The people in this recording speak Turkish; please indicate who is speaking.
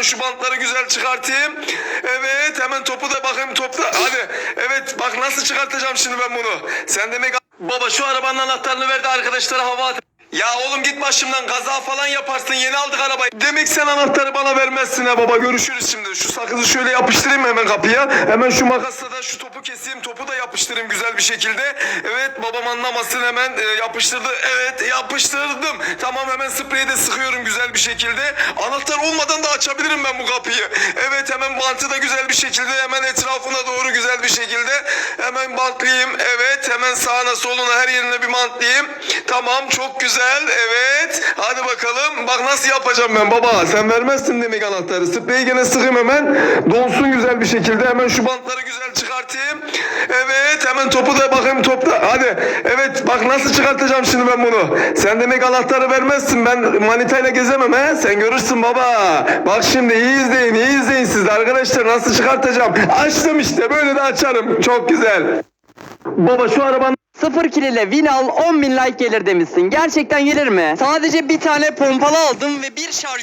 Speaker 1: hemen şu bantları güzel çıkartayım. Evet hemen topu da bakayım topla. Hadi evet bak nasıl çıkartacağım şimdi ben bunu. Sen demek baba şu arabanın anahtarını ver de arkadaşlara hava at. Ya oğlum git başımdan kaza falan yaparsın yeni aldık arabayı. Demek sen anahtarı bana vermezsin ha baba görüşürüz şimdi. Şu sakızı şöyle yapıştırayım hemen kapıya. Hemen şu makasla da şu topu keseyim topu da yapıştırayım güzel bir şekilde. Evet babam anlamasın hemen e, yapıştırdı. Evet yapıştırdım. Tamam hemen spreyi de sıkıyorum güzel bir şekilde. Anahtar olmadan da açabilirim ben bu kapıyı. Evet hemen bantı da güzel bir şekilde hemen etrafına doğru güzel bir şekilde hemen bantlayayım. Evet hemen sağına soluna her yerine bir bantlayayım. Tamam çok güzel evet. Hadi bakalım bak nasıl yapacağım ben baba. Sen vermezsin demek anahtarı. Spreyi gene sıkayım hemen. Donsun güzel bir şekilde. Hemen şu bantları güzel çıkartayım. Evet hemen topu da bakayım topla. Hadi evet bak nasıl çıkartacağım şimdi ben bunu. Sen demek anahtarı vermezsin. Ben manitayla gezemem he. Sen görürsün baba. Bak şimdi iyi izleyin iyi izleyin siz de arkadaşlar nasıl çıkartacağım. Açtım işte böyle de açarım. Çok güzel. Baba şu arabanın
Speaker 2: Sıfır kill ile win al 10 bin like gelir demişsin. Gerçekten gelir mi? Sadece bir tane pompalı aldım ve bir şarjör